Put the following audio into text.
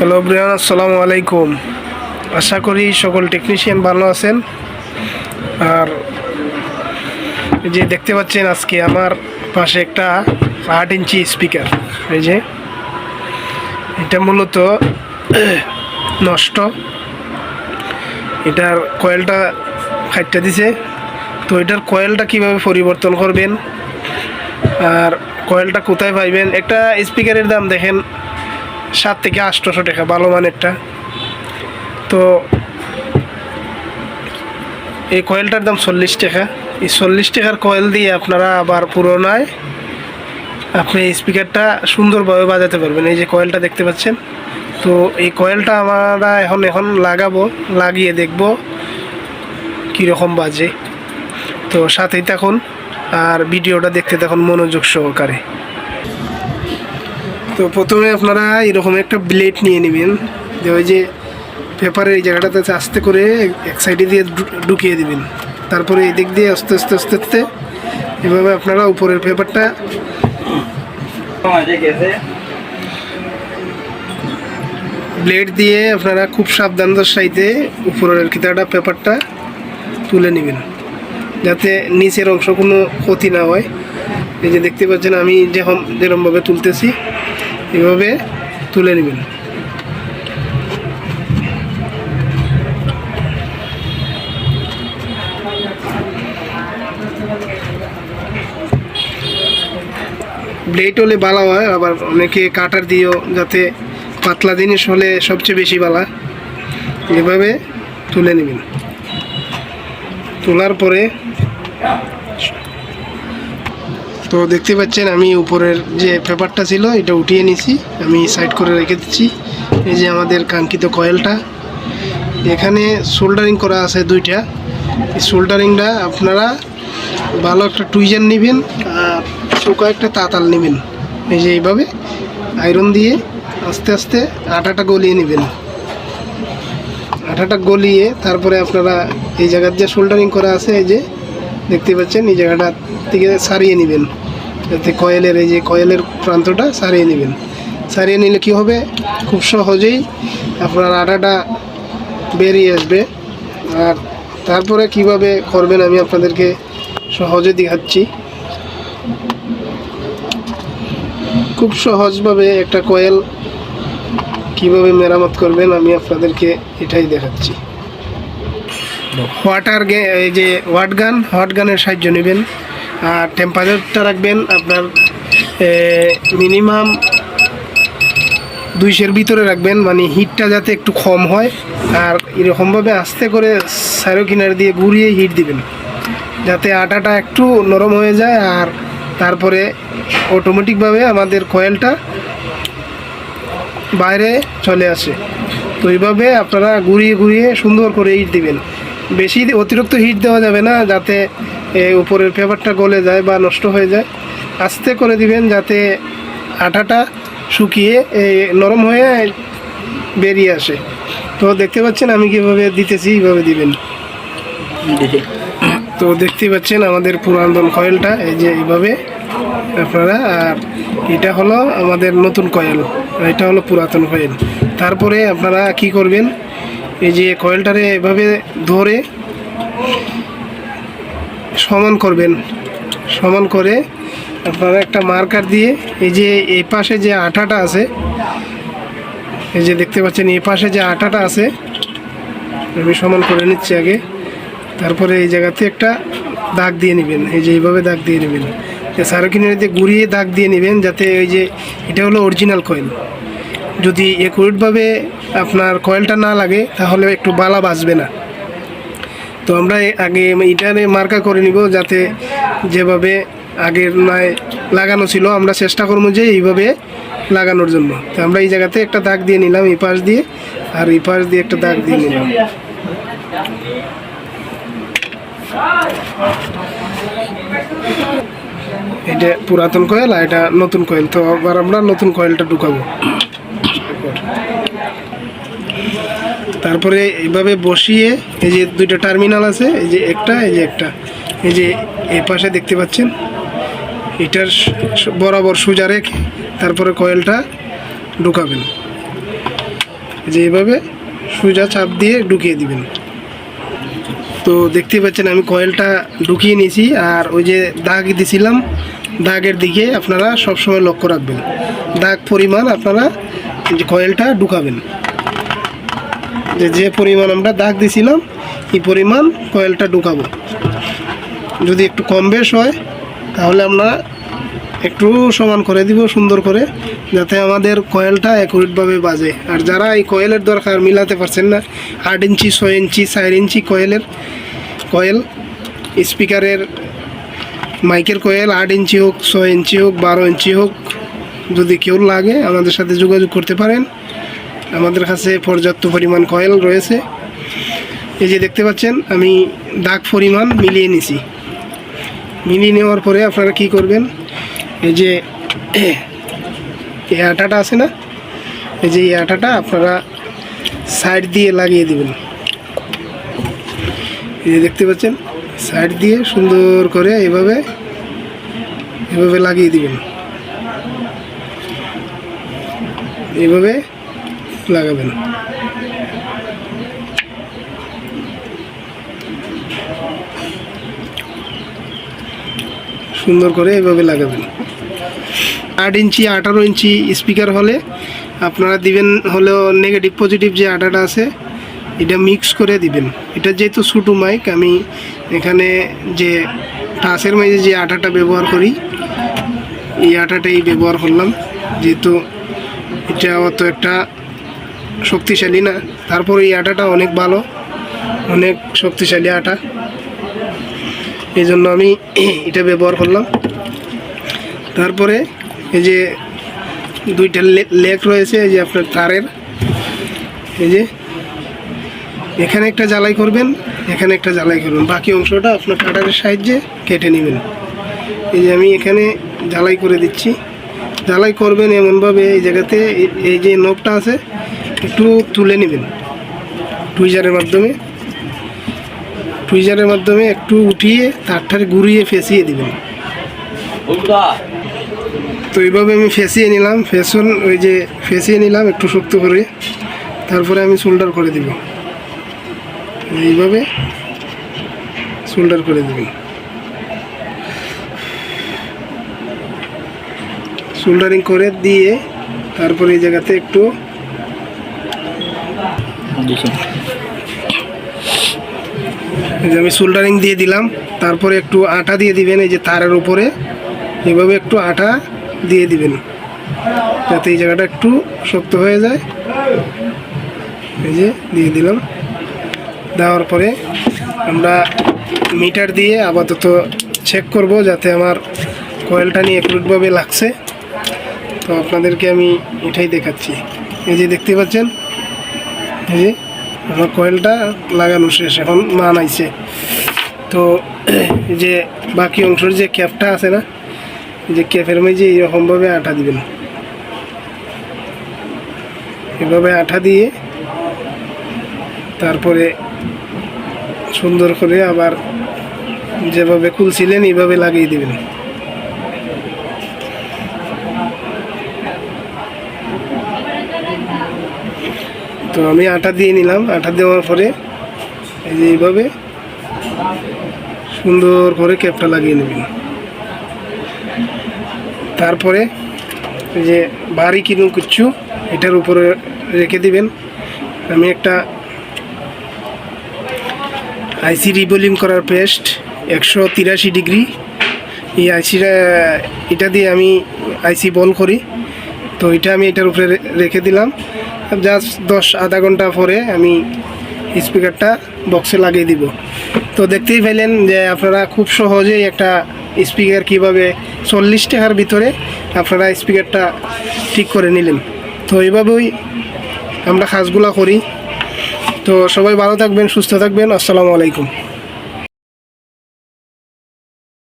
Hello Brian আসসালামু আলাইকুম। আশা করি সকল টেকনিশিয়ান ভালো আছেন। আর যে দেখতে পাচ্ছেন আজকে আমার পাশে একটা আট ইঞ্চি স্পিকার এই যে, এটা মূলত নষ্ট। এটার কয়েলটা খাইটটা দিছে। তো এটার কয়েলটা কীভাবে পরিবর্তন করবেন? আর কয়েলটা কোথায় পাইবেন? একটা স্পিকারের দাম দেখেন সাত থেকে আটশোশো টাকা, ভালো মানেরটা। তো এই কয়েলটার দাম চল্লিশ টাকা। এই চল্লিশ টাকার কয়েল দিয়ে আপনারা আবার পুরোনায় আপনি এই স্পিকারটা সুন্দরভাবে বাজাতে পারবেন। এই যে কয়েলটা দেখতে পাচ্ছেন। তো এই কয়েলটা আমরা এখন এখন লাগাবো, লাগিয়ে দেখব কীরকম বাজে। তো সাথেই থাকুন আর ভিডিওটা দেখতে থাকুন মনোযোগ সহকারে। তো প্রথমে আপনারা এরকম একটা ব্লেড নিয়ে নেবেন। যে ওই যে পেপারের এই জায়গাটাতে আস্তে করে এক সাইডে দিয়ে ঢুকিয়ে দিবেন। তারপরে এই দিক দিয়ে আস্তে আস্তে আস্তে আস্তে এভাবে আপনারা উপরের পেপারটা ব্লেড দিয়ে আপনারা খুব সাবধানতার সাইতে উপরের কিতাটা পেপারটা তুলে নেবেন। যাতে নিচের অংশ কোনো ক্ষতি না হয়। এই যে দেখতে পাচ্ছেন, আমি যখন যেরকমভাবে তুলতেছি এভাবে তুলে নেবেন। ব্লেড হলে বালা হয়, আবার অনেকে কাটার দিয়েও যাতে পাতলা জিনিস হলে সবচেয়ে বেশি বালা। এভাবে তুলে নেবেন। তোলার পরে তো দেখতে পাচ্ছেন, আমি উপরের যে পেপারটা ছিল, এটা উঠিয়ে নিছি। আমি সাইড করে রেখে দিচ্ছি। এই যে আমাদের কাঙ্ক্ষিত কয়েলটা এখানে সোল্ডারিং করা আছে দুইটা। এই সোল্ডারিংটা আপনারা ভালো একটা টুইজার নেবেন, আর চৌকা একটা তাতাল নেবেন। এই যে এইভাবে আয়রন দিয়ে আস্তে আস্তে আটাটা গলিয়ে নেবেন। আটাটা গলিয়ে তারপরে আপনারা এই জায়গার যে সোল্ডারিং করা আছে, এই যে দেখতে পাচ্ছেন, এই জায়গাটা থেকে সারিয়ে নেবেন। যাতে কয়েলের এই যে কয়েলের প্রান্তটা সারিয়ে নেবেন। সারিয়ে নিলে কি হবে? খুব সহজেই আপনার আটাটা বেরিয়ে আসবে। আর তারপরে কীভাবে করবেন আমি আপনাদেরকে সহজে দেখাচ্ছি। খুব সহজভাবে একটা কয়েল কীভাবে মেরামত করবেন আমি আপনাদেরকে এটাই দেখাচ্ছি। ওয়াটার গে, এই যে ওয়াট গান হট গানের সাহায্য নেবেন। আর টেম্পারেচারটা রাখবেন আপনার মিনিমাম দুইশের ভিতরে রাখবেন মানে হিটটা যাতে একটু কম হয়। আর এরকমভাবে আস্তে করে সারো কিনার দিয়ে ঘুরিয়ে হিট দিবেন। যাতে আটাটা একটু নরম হয়ে যায়, আর তারপরে অটোমেটিকভাবে আমাদের কয়েলটা বাইরে চলে আসে। তো এইভাবে আপনারা ঘুরিয়ে ঘুরিয়ে সুন্দর করে হিট দিবেন। বেশি অতিরিক্ত হিট দেওয়া যাবে না যাতে উপরের পেপারটা গলে যায় বা নষ্ট হয়ে যায়। আস্তে করে দিবেন যাতে আটাটা শুকিয়ে এ, নরম হয়ে বেরিয়ে আসে। তো দেখতে পাচ্ছেন আমি কীভাবে দিতেছি এইভাবে দিবেন। তো দেখতে পাচ্ছেন আমাদের পুরাতন কয়েলটা এই যে এইভাবে আপনারা আর এটা হলো আমাদের নতুন কয়েল এটা হলো পুরাতন কয়েল। তারপরে আপনারা কি করবেন এই যে কয়েলটারে এভাবে ধরে সমান করবেন। সমান করে আপনারা একটা মার্কার দিয়ে এই যে এই পাশে যে আঠাটা আছে, এই যে দেখতে পাচ্ছেন এই পাশে যে আঠাটা আছে, আমি সমান করে নিচ্ছি আগে। তারপরে এই জায়গাতে একটা দাগ দিয়ে নেবেন, এই যে এইভাবে দাগ দিয়ে নেবেন। সারকিনের দিয়ে ঘুরিয়ে দাগ দিয়ে নেবেন যাতে ওই যে এটা হলো অরিজিনাল কয়েল যদি একুরেটভাবে আপনার কয়েলটা না লাগে, তাহলে একটু বালা বাজবে না। তো আমরা আগে ইটারে মার্কা করে নিব, যাতে যেভাবে আগের নয় লাগানো ছিল, আমরা চেষ্টা করব যে এইভাবে লাগানোর জন্য। তো আমরা এই জায়গাতে একটা দাগ দিয়ে নিলাম, এই পাশ দিয়ে, আর এই পাশ দিয়ে একটা দাগ দিয়ে নিলাম। এটা পুরাতন কয়েল আর এটা নতুন কয়েল তো আবার আমরা নতুন কয়েলটা ঢুকাবো। তারপরে এভাবে বসিয়ে এই যে দুইটা টার্মিনাল আছে, এই যে একটা, এই যে একটা। এই যে এই পাশে দেখতে পাচ্ছেন, এটার বরাবর সোজা রেখে তারপরে কয়েলটা ঢুকাবেন। যে এভাবে সোজা চাপ দিয়ে ঢুকিয়ে দিবেন। তো দেখতে পাচ্ছেন, আমি কয়েলটা ঢুকিয়ে নিয়েছি, আর ওই যে দাগ দিছিলাম, দাগের দিকে আপনারা সবসময় লক্ষ্য রাখবেন। দাগ পরিমাণ আপনারা যে কয়েলটা ঢুকাবেন। যে যে পরিমাণ আমরা দাগ দিছিলাম, এই পরিমাণ কয়েলটা ঢুকাবো। যদি একটু কম বেশ হয়, তাহলে আমরা একটু সমান করে দিব, সুন্দর করে, যাতে আমাদের কয়েলটা অ্যাকুরেটভাবে বাজে। আর যারা এই কয়েলের দরকার মিলাতে পারছেন না, আট ইঞ্চি, ছয় ইঞ্চি, চার ইঞ্চি কয়েলের কয়েল, স্পিকারের মাইকের কয়েল আট ইঞ্চি হোক, ছয় ইঞ্চি হোক, বারো ইঞ্চি হোক, যদি কেউ লাগে আমাদের সাথে যোগাযোগ করতে পারেন। আমাদের কাছে পর্যাপ্ত পরিমাণ কয়েল রয়েছে। এই যে দেখতে পাচ্ছেন, আমি দাগ পরিমাণ মিলিয়ে নিছি। মিলিয়ে নেওয়ার পরে আপনারা কি করবেন, এই যে, এই আটাটা আছে না, এই যে এই আটাটা আপনারা সাইড দিয়ে লাগিয়ে দিবেন। এই যে দেখতে পাচ্ছেন, সাইড দিয়ে সুন্দর করে এভাবে এভাবে লাগিয়ে দিবেন। এভাবে লাগাবেন সুন্দর করে এভাবে লাগাবেন আট ইঞ্চি, আঠারো ইঞ্চি স্পিকার হলে আপনারা দিবেন, হলেও নেগেটিভ পজিটিভ যে আটাটা আছে, এটা মিক্স করে দিবেন। এটা যেহেতু ছোটো মাইক আমি এখানে যে টাচের মাঝে যে আটাটা ব্যবহার করি, এই আটাটাই ব্যবহার করলাম। যেহেতু এটা অত একটা শক্তিশালী না। তারপর এই আটাটা অনেক ভালো, অনেক শক্তিশালী আটা। এই জন্য আমি এটা ব্যবহার করলাম। তারপরে এই যে দুইটা লেক রয়েছে, এই যে আপনার তারের। এই যে এখানে একটা জ্বালাই করবেন, এখানে একটা জ্বালাই করবেন। বাকি অংশটা আপনার কাটারের সাহায্যে কেটে নেবেন। এই যে আমি এখানে জ্বালাই করে দিচ্ছি। জ্বালাই করবেন এমনভাবে এই জায়গাতে, এই- যে নবটা আছে একটু তুলে নেবেন। টুইজারের মাধ্যমে। টুইজারের মাধ্যমে একটু উঠিয়ে, তারটারে ঘুরিয়ে ফেঁসিয়ে দিবেন। তো এইভাবে আমি ফেঁসিয়ে নিলাম। ফেসন, ওই যে ফেঁসিয়ে নিলাম একটু শক্ত করে। তারপরে আমি শোল্ডার করে দিব। এইভাবে শোল্ডার করে দেবেন। শোল্ডারিং করে দিয়ে তারপরে এই জায়গাতে একটু এই যে আমি সোল্ডারিং দিয়ে দিলাম, তারপরে একটু আটা দিয়ে দিবেন, এই যে তারের উপরে। এভাবে একটু আটা দিয়ে দিবেন, যাতে এই জায়গাটা একটু শক্ত হয়ে যায়। এই যে দিয়ে দিলাম। দেওয়ার পরে আমরা মিটার দিয়ে আপাতত চেক করব, যাতে আমার কয়েলটা নিয়ে একুরেটভাবে লাগছে। তো আপনাদেরকে আমি এটাই দেখাচ্ছি। এই যে দেখতে পাচ্ছেন এই যে আমার কয়েলটা লাগানো শেষ, এখন মান আইছে। তো যে বাকি অংশের যে ক্যাপটা আছে না যে ক্যাপের মাঝে এরকমভাবে আঠা দিবেন। এভাবে আঠা দিয়ে তারপরে সুন্দর করে আবার যেভাবে খুলছিলেন, এইভাবে লাগিয়ে দিবেন। তো আমি আটা দিয়ে নিলাম। আটা দেওয়ার পরে এই যে এইভাবে সুন্দর করে ক্যাপটা লাগিয়ে নেবেন। তারপরে যে ভারী কিনু কিচ্ছু, এটার উপরে রেখে দিবেন। আমি একটা আইসি রিবোলিং করার পেস্ট, একশো তিরাশি ডিগ্রি। এই আইসিটা এটা দিয়ে আমি আইসি বল করি। তো এটা আমি এটার উপরে রেখে দিলাম। জাস্ট দশ আধা ঘণ্টা পরে আমি স্পিকারটা বক্সে লাগিয়ে দিব। তো দেখতেই পেলেন যে আপনারা খুব সহজেই একটা স্পিকার কীভাবে চল্লিশ টাকার ভিতরে আপনারা স্পিকারটা ঠিক করে নিলেন। তো এইভাবেই আমরা কাজগুলো করি। তো সবাই ভালো থাকবেন, সুস্থ থাকবেন। আসসালামু আলাইকুম।